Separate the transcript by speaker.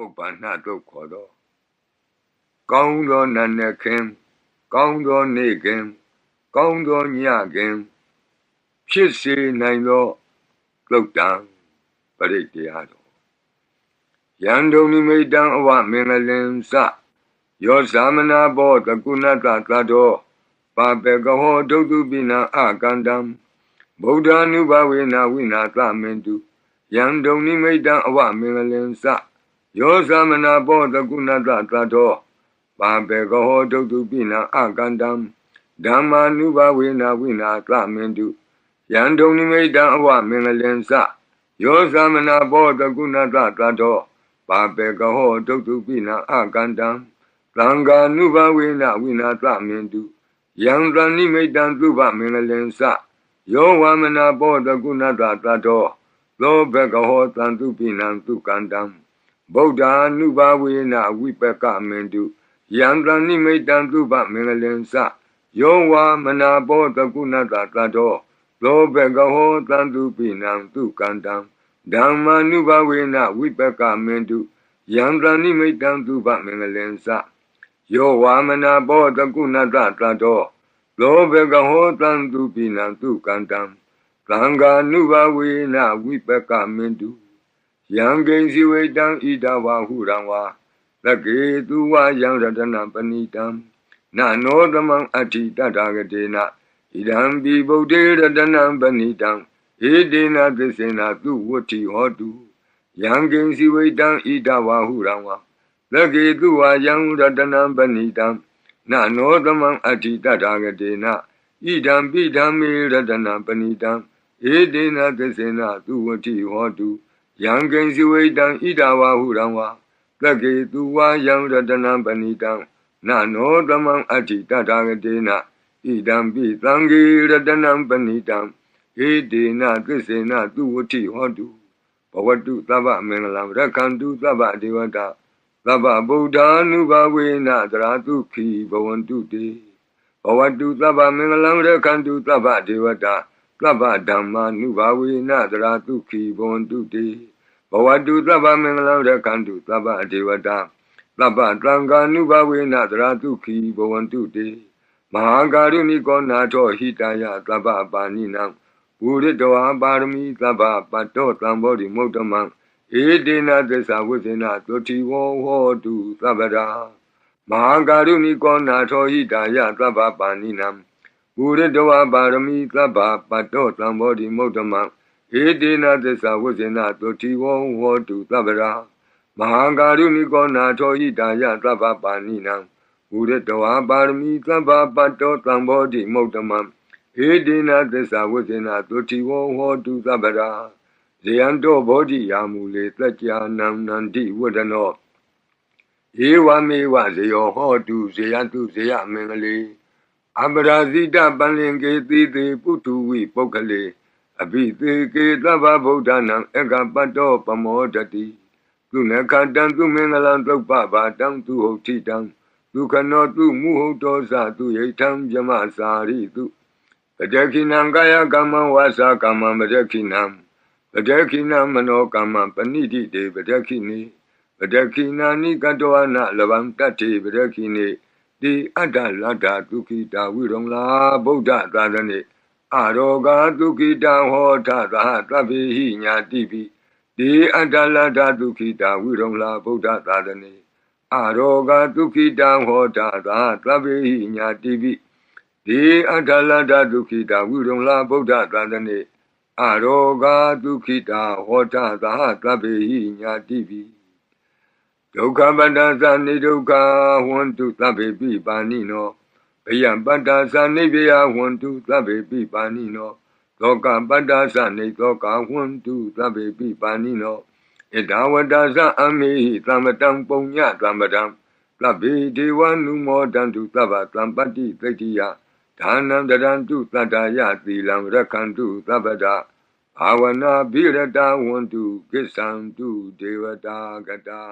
Speaker 1: ပုပ္ပန္နတုတ်ခေါ်တော့ကောင်းသောနတ်နဲ့ခင်ကောင်းသောနေ့ခင်ကောင်းသောညခင်ဖြစ်စေနိုင်သောလုတ်တံပရိတရားတော်ယံဒုံနိမိတံအဝမင်္ဂလင်စယောဇာမနာဘောတကုဏတသတ္တောပါပေကဟောဒုတ်တုပိနအကန္တံဗုဒ္ဓ ानु ဘဝေနဝိနာသမင်တုယံဒုံနိမိတံအဝမင်္ဂလင်စ ယောသမနာဘောတကုဏတသတ္တောပါပေကဟောဒုတ်တုပိနအကန္တံဓမ္မာနုဘဝေနဝိနာသမင်တုယံဒုံနိမိတံအဝမင်္ဂလင်စယောသမနာဘောတကုဏတသတ္တောပါပေကဟောဒုတ်တုပိနအကန္တံသံဃာနုဘဝေနဝိနာသမင်တုယံသဏိမိတံသုဘမင်္ဂလင်စယောဝမနာဘောတကုဏတသတ္တောသောဘကဟောတံတုပိနံသုကန္တံ ဗုဒ္ဓ ानु ဘာဝေနဝိပကမင်တုယံတဏိမိတံသုဘမင်္ဂလင်စယောဝမနာဘောတကုဏတသတ္တောသောဘကဟောတံတုပိနံသုကန္တံဓမ္မာနုဘာဝေနဝိပကမင်တုယံတဏိမိတံသုဘမင်္ဂလင်စယောဝမနာဘောတကုဏတသတ္တောလောဘကဟောတံသူပိနံသူကန္တံသံဃာနုဘဝေနဝိပကမင်တု ယံကိဉ္စီဝေတံဣဒဝဟုရံဝါသကေသူဝယံရတနပဏိတံနနောသမံအဋ္ဌိတထာဂတေနဣဒံပိဗုဒ္ဓေရတနံပဏိတံဧတေနသစ္စေနသူဝတ္ထိဟောတုယံကိဉ္စီဝေတံဣဒဝဟုရံဝါသကေသူဝယံရတနံပဏိတံနနောသမံအဋ္ဌိတထာဂတေနဣဒံပိဓမ္မေရတနာပဏိတံဧတေနသစ္စေနသူဝတိဟောတု ယံကိဉ္စီဝိတံဣဒဝဟုရံဝါသက္ကေသူဝါယံရတနာပဏိတံနနောသမံအဋ္ဌိတထာဂတေနဣဒံပိသံဃေရတနံပဏိတံဧတေနသစ္စေနသူဝတိဟောတုဘဝတုသဗ္ဗမင်္ဂလံရက္ခန္တုသဗ္ဗဒေဝတာသဗ္ဗဗုဒ္ဓ ानु ဘာဝေနသရာတုခိဘဝန္တုတေဘဝတုသဗ္ဗမင်္ဂလံရခန္တုသဗ္ဗဒေဝတာသဗ္ဗဓမ္မာနုဘာဝေနသရာတုခိဘဝန္တုတေ ဘဝတုသဗ္ဗမင်္ဂလံရခန္တုသဗ္ဗဒေဝတာသဗ္ဗတံဃာနုဘာဝေနသရာတုခိဘဝန္တုတေမဟာကာရုဏိကောနာထောဟိတယသဗ္ဗပါဏိနံဝုရတောပါရမီသဗ္ဗပတ္တောသံဘောဓိမုဒ္ဓမံဧတေနသစ္စာဝိသေနသုတိဝောဟောတုသဗ္ဗရာမဟာကာရုဏိကောနာထောဟိတာယသဗ္ဗပါဏိနံဘူရတဝပါရမီသဗ္ဗပတ္တောသံဘောဓိမုဒ္ဓမံ ဧတေနသစ္စာဝိသေနသုတိဝောဟောတုသဗ္ဗရာမဟာကာရုဏိကောနာထောဟိတာယသဗ္ဗပါဏိနံဘူရတဝပါရမီသဗ္ဗပတ္တောသံဘောဓိမုဒ္ဓမံဧတေနသစ္စာဝိသေနသုတိဝောဟောတုသဗ္ဗရာဇယံတောဘောဓိယာမူလေတကြနံနန္တိဝဒနောဧဝမေဝဇယောဟောတုဇယတုဇယမင်္ဂလေအပရာဇိတပန္လင်ကေတိတိပုထုဝိပုဂ္ဂလေ အဘိသေကေသဗ္ဗဗုဒ္ဓနံအကပတ္တောပမောတတိသူနခတံသူမင်္ဂလံသုပ္ပဘာတံသူဟုတ်တိတံဒုခနောသူမုဟုတ်တောဇသူယိထံဇမစာရိတုတတခိနံကာယကမ္မဝါစာကမ္မမတခိနံပဒခိနမနောကမ္မပဏိတိတေပဒခိနိပဒခိနာနိကတောအနလဗံတတ္တိပဒခိနိတိအတ္တလတ္တဒုခိတာဝိရုံလာဗုဒ္ဓသာသနေ အာရောဂဒုခိတံဟောထသာသဗ္ဗေဟိညာတိပိတိအတ္တလတ္တဒုခိတာဝိရုံလာဗုဒ္ဓသာသနေအာရောဂဒုခိတံဟောထသာသဗ္ဗေဟိညာတိပိတိအတ္တလတ္တဒုခိတာဝိရုံလာဗုဒ္ဓသာသနေအရောဂာဒုခိတာဟောတသာသဗ္ဗေဟိညာတိပိဒုက္ခပတ္တသနိဒုက္ခဟွန်တုသဗ္ဗေပိပါဏိနော ဘယံပတ္တသနိဗ္ဗယဟွန်တုသဗ္ဗေပိပါဏိနောသောကပတ္တသနိသောကဟွန်တုသဗ္ဗေပိပါဏိနောဣဒဝတ္တသအမေဟိသမ္မတံပုံညသမ္မတံသဗ္ဗေဒေဝနုမောတံတုသဗ္ဗသံပတ္တိသိတိယဒါနံတရံတုတတ္တယသီလံရခန္တုသဗ္ဗဒဘာဝနာဘိရတဝန္တုကိစ္ဆံတုဒေဝတာကတာ